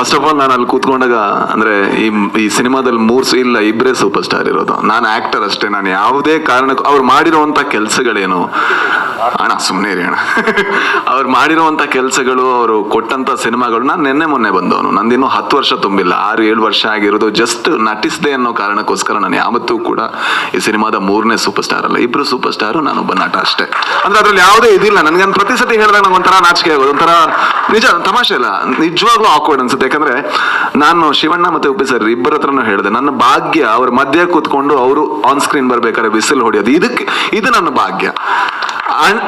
First of all ನಾನು ಅಲ್ಲಿ ಕೂತ್ಕೊಂಡಾಗ, ಅಂದ್ರೆ ಈ ಈ ಸಿನಿಮಾದಲ್ಲಿ ಮೂರ್ ಇಲ್ಲ ಇಬ್ಬರೇ ಸೂಪರ್ ಸ್ಟಾರ್ ಇರೋದು. ನಾನು ಆಕ್ಟರ್ ಅಷ್ಟೇ, ನಾನು ಯಾವುದೇ ಕಾರಣಕ್ಕೂ, ಅವ್ರು ಮಾಡಿರುವಂತ ಕೆಲಸಗಳೇನು? ಅಣ್ಣ ಸುಮ್ಮನೆ ರೀ ಅಣ್ಣ. ಅವ್ರು ಮಾಡಿರುವಂತ ಕೆಲಸಗಳು, ಅವರು ಕೊಟ್ಟಂತ ಸಿನಿಮಾಗಳು, ನಾನು ನಿನ್ನೆ ಮೊನ್ನೆ ಬಂದವನು. ನಂದಿನ್ನೂ ಹತ್ತು ವರ್ಷ ತುಂಬಿಲ್ಲ. ಆರು, ಏಳು ವರ್ಷ ಆಗಿರೋದು ಜಸ್ಟ್ ನಟಿಸಿದೆ ಅನ್ನೋ ಕಾರಣಕ್ಕೋಸ್ಕರ ನಾನು ಯಾವತ್ತೂ ಕೂಡ ಈ ಸಿನಿಮಾದ ಮೂರನೇ ಸೂಪರ್ ಸ್ಟಾರ್ ಅಲ್ಲ. ಇಬ್ರು ಸೂಪರ್ ಸ್ಟಾರ್ ಒಬ್ಬ ನಟ ಅಷ್ಟೇ. ಅಂದ್ರೆ ಅದ್ರಲ್ಲಿ ಯಾವುದೇ ಇದಿಲ್ಲ. ನನಗೆ ಪ್ರತಿ ಸತಿ ಹೇಳಿದಾಗ ನಂಗೆ ಒಂಥರ ನಾಚಿಕೆ ಆಗೋದು. ಒಂಥರ, ನಿಜ, ತಮಾಷೆ ಇಲ್ಲ ನಿಜವಾಗ್ಲೂ ಆಕ್ವರ್ಡ್ ಅನ್ಸುತ್ತೆ. ಯಾಕಂದ್ರೆ ನಾನು ಶಿವಣ್ಣ ಮತ್ತೆ ಉಪ್ಪಿ ಸರ್ ಇಬ್ಬರ ಹತ್ರನೂ ಹೇಳಿದೆ, ನನ್ನ ಭಾಗ್ಯ ಅವ್ರ ಮಧ್ಯೆ ಕೂತ್ಕೊಂಡು ಅವರು ಆನ್ ಸ್ಕ್ರೀನ್ ಬರ್ಬೇಕಾದ್ರೆ ಬಿಸಿಲು ಹೊಡೆಯೋದು. ಇದಕ್ಕೆ, ಇದು ನನ್ನ ಭಾಗ್ಯ.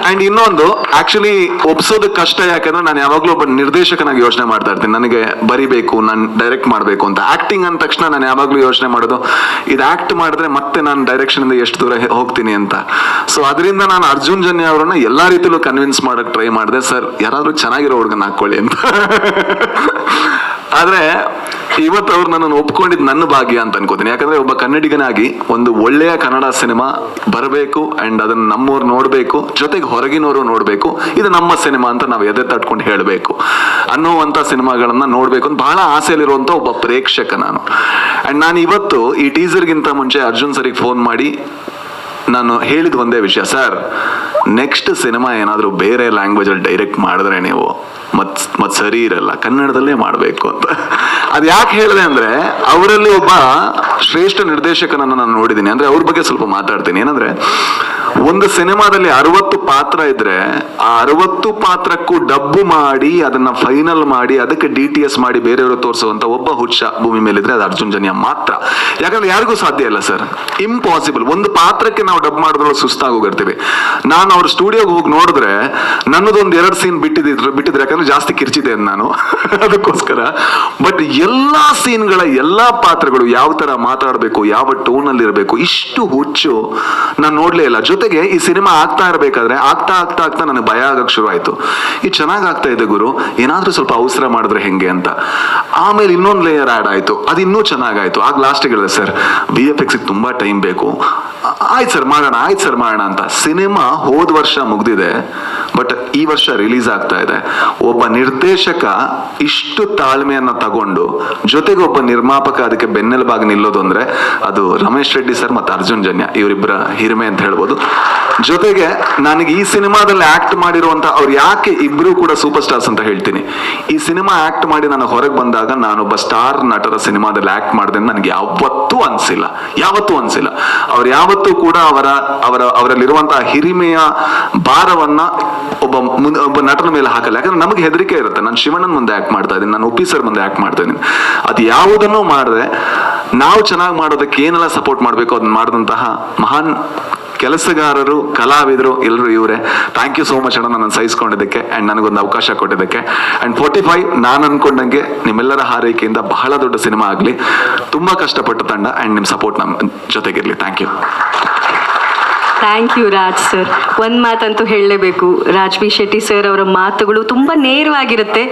ಅಂಡ್ ಇನ್ನೊಂದು ಆಕ್ಚುಲಿ ಒಪ್ಸೋದಕ್ಕೆ ಕಷ್ಟ ಯಾಕಂದ್ರೆ ನಾನು ಯಾವಾಗ್ಲೂ ಒಬ್ಬ ನಿರ್ದೇಶಕನಾಗಿ ಯೋಚನೆ ಮಾಡ್ತಾ ಇರ್ತೀನಿ. ನನಗೆ ಬರಿಬೇಕು, ನಾನು ಡೈರೆಕ್ಟ್ ಮಾಡಬೇಕು ಅಂತ. ಆಕ್ಟಿಂಗ್ ಅಂದ ತಕ್ಷಣ ನಾನು ಯಾವಾಗ್ಲೂ ಯೋಚನೆ ಮಾಡೋದು, ಇದು ಆಕ್ಟ್ ಮಾಡಿದ್ರೆ ಮತ್ತೆ ನಾನು ಡೈರೆಕ್ಷನ್ ಇಂದ ಎಷ್ಟು ದೂರ ಹೋಗ್ತೀನಿ ಅಂತ. ಸೊ ಅದರಿಂದ ನಾನು ಅರ್ಜುನ್ ಜನ್ಯ ಅವರನ್ನ ಎಲ್ಲಾ ರೀತಿಲೂ ಕನ್ವಿನ್ಸ್ ಮಾಡಕ್ ಟ್ರೈ ಮಾಡಿದೆ. ಸರ್ ಯಾರಾದ್ರೂ ಚೆನ್ನಾಗಿರೋ ಹುಡುಗನ ಹಾಕೊಳ್ಳಿ ಅಂತ. ಆದ್ರೆ ಇವತ್ತು ಅವ್ರು ನನ್ನನ್ನು ಒಪ್ಕೊಂಡಿದ್ದು ನನ್ನ ಭಾಗ್ಯ ಅಂತ ಅನ್ಕೋತೀನಿ. ಯಾಕಂದ್ರೆ ಒಬ್ಬ ಕನ್ನಡಿಗನಾಗಿ ಒಂದು ಒಳ್ಳೆಯ ಕನ್ನಡ ಸಿನಿಮಾ ಬರಬೇಕು ಅಂಡ್ ಅದನ್ನು ನಮ್ಮವ್ರು ನೋಡಬೇಕು, ಜೊತೆಗೆ ಹೊರಗಿನವರು ನೋಡಬೇಕು, ಇದು ನಮ್ಮ ಸಿನಿಮಾ ಅಂತ ನಾವು ಎದೆ ತಟ್ಕೊಂಡು ಹೇಳಬೇಕು. ಅನ್ನುವಂಥ ಸಿನಿಮಾಗಳನ್ನ ನೋಡಬೇಕು ಅಂತ ಬಹಳ ಆಸೆಯಲ್ಲಿರುವಂಥ ಒಬ್ಬ ಪ್ರೇಕ್ಷಕ ನಾನು. ಅಂಡ್ ನಾನು ಇವತ್ತು ಈ ಟೀಸರ್ಗಿಂತ ಮುಂಚೆ ಅರ್ಜುನ್ ಸರಿಗೆ ಫೋನ್ ಮಾಡಿ ನಾನು ಹೇಳಿದ ಒಂದೇ ವಿಷಯ, ಸರ್. ನೆಕ್ಸ್ಟ್ ಸಿನಿಮಾ ಏನಾದರೂ ಬೇರೆ ಲ್ಯಾಂಗ್ವೇಜಲ್ಲಿ ಡೈರೆಕ್ಟ್ ಮಾಡಿದ್ರೆ ನೀವು ಮತ್ತು ಮತ್ತು ಸರಿ ಇರಲ್ಲ. ಕನ್ನಡದಲ್ಲೇ ಮಾಡಬೇಕು ಅಂತ. ಅದು ಯಾಕೆ ಹೇಳಿದೆ ಅಂದ್ರೆ ಅವರಲ್ಲಿ ಒಬ್ಬ ಶ್ರೇಷ್ಠ ನಿರ್ದೇಶಕನನ್ನು ನಾನು ನೋಡಿದ್ದೀನಿ ಅಂದ್ರೆ ಅವ್ರ ಬಗ್ಗೆ ಸ್ವಲ್ಪ ಮಾತಾಡ್ತೀನಿ. ಏನಂದ್ರೆ, ಒಂದು ಸಿನಿಮಾದಲ್ಲಿ ಅರವತ್ತು ಪಾತ್ರ ಇದ್ರೆ ಆ ಅರವತ್ತು ಪಾತ್ರಕ್ಕೂ ಡಬ್ಬು ಮಾಡಿ, ಅದನ್ನ ಫೈನಲ್ ಮಾಡಿ, ಅದಕ್ಕೆ ಡಿ ಟಿ ಎಸ್ ಮಾಡಿ ಬೇರೆಯವರು ತೋರಿಸುವಂತ ಒಬ್ಬ ಹುಚ್ಚ ಭೂಮಿ ಮೇಲಿದ್ರೆ ಅದು ಅರ್ಜುನ್ ಜನ್ಯ ಮಾತ್ರ. ಯಾಕಂದ್ರೆ ಯಾರಿಗೂ ಸಾಧ್ಯ ಇಲ್ಲ ಸರ್. ಇಂಪಾಸಿಬಲ್ ಒಂದು ಪಾತ್ರಕ್ಕೆ ನಾವು ಡಬ್ ಮಾಡಿದ್ರೆ ಸುಸ್ತಾಗಿ ಹೋಗಿರ್ತೀವಿ ನಾನು ಅವ್ರ ಸ್ಟುಡಿಯೋಗೆ ಹೋಗಿ ನೋಡಿದ್ರೆ ನನ್ನದೊಂದು ಎರಡು ಸೀನ್ ಬಿಟ್ಟಿದ್ರು ಬಿಟ್ಟಿದ್ರೆ ಯಾಕಂದ್ರೆ ಜಾಸ್ತಿ ಕಿರ್ಚಿದೆ ನಾನು. ಅದಕ್ಕೋಸ್ಕರ. ಬಟ್ ಎಲ್ಲಾ ಸೀನ್ಗಳ ಎಲ್ಲ ಪಾತ್ರಗಳು ಯಾವ ತರ ಮಾತಾಡಬೇಕು, ಯಾವ ಟೋನ್ ಅಲ್ಲಿ ಇರಬೇಕು, ಇಷ್ಟು ಹುಚ್ಚು ನಾನು ನೋಡ್ಲೇ ಇಲ್ಲ. ಜೊತೆಗೆ ಈ ಸಿನಿಮಾ ಆಗ್ತಾ ಇರಬೇಕಾದ್ರೆ ಆಗ್ತಾ ಆಗ್ತಾ ಆಗ್ತಾ ನನಗೆ ಭಯ ಆಗಕ್ ಶುರು ಆಯ್ತು ಈ ಚೆನ್ನಾಗ್ ಆಗ್ತಾ ಇದೆ ಗುರು, ಏನಾದ್ರೂ ಸ್ವಲ್ಪ ಅವಸರ ಮಾಡಿದ್ರೆ ಹೆಂಗೆ ಅಂತ. ಆಮೇಲೆ ಇನ್ನೊಂದು ಲೇಯರ್ ಆಡ್ ಆಯ್ತು, ಅದು ಇನ್ನೂ ಚೆನ್ನಾಗಾಯ್ತು. ಆಗ ಲಾಸ್ಟ್ ಹೇಳಿದೆ, ಸರ್ ಬಿ ಎಫ್ ಎಕ್ಸಿಗೆ ತುಂಬಾ ಟೈಮ್ ಬೇಕು. ಆಯ್ತು ಸರ್, ಮಾಡೋಣ, ಆಯ್ತು ಸರ್, ಮಾಡೋಣ ಅಂತ. ಸಿನಿಮಾ ಹೋದ ವರ್ಷ ಮುಗ್ದಿದೆ, ಬಟ್ ಈ ವರ್ಷ ರಿಲೀಸ್ ಆಗ್ತಾ ಇದೆ. ಒಬ್ಬ ನಿರ್ದೇಶಕ ಇಷ್ಟು ತಾಳ್ಮೆಯನ್ನ ತಗೊಂಡು, ಜೊತೆಗೆ ಒಬ್ಬ ನಿರ್ಮಾಪಕ ಅದಕ್ಕೆ ಬೆನ್ನೆಲುಬಾಗಿ ನಿಲ್ಲೋದು ಅಂದ್ರೆ ಅದು ರಮೇಶ್ ರೆಡ್ಡಿ ಸರ್ ಮತ್ತು ಅರ್ಜುನ್ ಜನ್ಯ, ಇವರಿಬ್ಬರ ಹಿರಿಮೆ ಅಂತ ಹೇಳ್ಬೋದು. ಜೊತೆಗೆ, ನನಗೆ ಈ ಸಿನಿಮಾದಲ್ಲಿ ಆಕ್ಟ್ ಮಾಡಿರುವಂತ ಅವ್ರು ಯಾಕೆ ಇಬ್ರು ಕೂಡ ಸೂಪರ್ ಸ್ಟಾರ್ಸ್ ಅಂತ ಹೇಳ್ತೀನಿ. ಸಿನಿಮಾ ಆಕ್ಟ್ ಮಾಡಿ ನಾನು ಹೊರಗೆ ಬಂದಾಗ ನಾನೊಬ್ಬ ಸ್ಟಾರ್ ನಟರ ಸಿನಿಮಾದಲ್ಲಿ ಆಕ್ಟ್ ಮಾಡಿದೆ ನನಗೆ ಯಾವತ್ತೂ ಅನಿಸಿಲ್ಲ. ಯಾವತ್ತೂ ಅನಿಸಿಲ್ಲ. ಅವ್ರು ಯಾವತ್ತೂ ಕೂಡ ಅವರ ಅವರ, ಅವರಲ್ಲಿರುವಂತಹ ಹಿರಿಮೆಯ ಭಾರವನ್ನ ಒಬ್ಬ ಮುಂದೆ ಒಬ್ಬ ನಟನ ಮೇಲೆ ಹಾಕಲ್ಲ. ಯಾಕಂದ್ರೆ ನಮಗೆ ಹೆದರಿಕೆ ಇರುತ್ತೆ. ನಾನು ಶಿವಣ್ಣನ ಮುಂದೆ ಆಕ್ಟ್ ಮಾಡ್ತಾ ಇದ್ದೀನಿ. ನಾನು ಉಪ್ಪಿ ಸರ್ ಮುಂದೆ ಆಕ್ಟ್ ಮಾಡ್ತಾ ಇದ್ದೀನಿ. ಅದು ಯಾವುದನ್ನು ಮಾಡದೆ, ನಾವು ಚೆನ್ನಾಗಿ ಮಾಡೋದಕ್ಕೆ ಏನೆಲ್ಲ ಸಪೋರ್ಟ್ ಮಾಡಬೇಕು ಅದನ್ನ ಮಾಡಿದಂತಹ ಮಹಾನ್ ಕೆಲಸಗಾರರು, ಕಲಾವಿದರು ಎಲ್ಲರೂ ಇವರೇ. ಥ್ಯಾಂಕ್ ಯು ಸೋ ಮಚ್ ಅಣ್ಣ ನನ್ನ ಸಹಿಸ್ಕೊಂಡಿದ್ದಕ್ಕೆ ಆ್ಯಂಡ್ ನನಗೊಂದು ಅವಕಾಶ ಕೊಟ್ಟಿದ್ದಕ್ಕೆ. ಆ್ಯಂಡ್ ಫೋರ್ಟಿ ಫೈವ್ ನಾನು ಅಂದ್ಕೊಂಡಂಗೆ ನಿಮ್ಮೆಲ್ಲರ ಹಾರೈಕೆಯಿಂದ ಬಹಳ ದೊಡ್ಡ ಸಿನಿಮಾ ಆಗಲಿ. ತುಂಬಾ ಕಷ್ಟಪಟ್ಟು ತಂಡ ಆ್ಯಂಡ್ ನಿಮ್ಮ ಸಪೋರ್ಟ್ ನಮ್ಮ ಜೊತೆಗಿರಲಿ. Thank you thank you Raj sir ಒಂದು ಮಾತಂತೂ ಹೇಳಲೇಬೇಕು. ರಾಜ್ ಬಿ ಶೆಟ್ಟಿ ಸರ್ ಅವರ ಮಾತುಗಳು ತುಂಬ ನೇರವಾಗಿರುತ್ತೆ.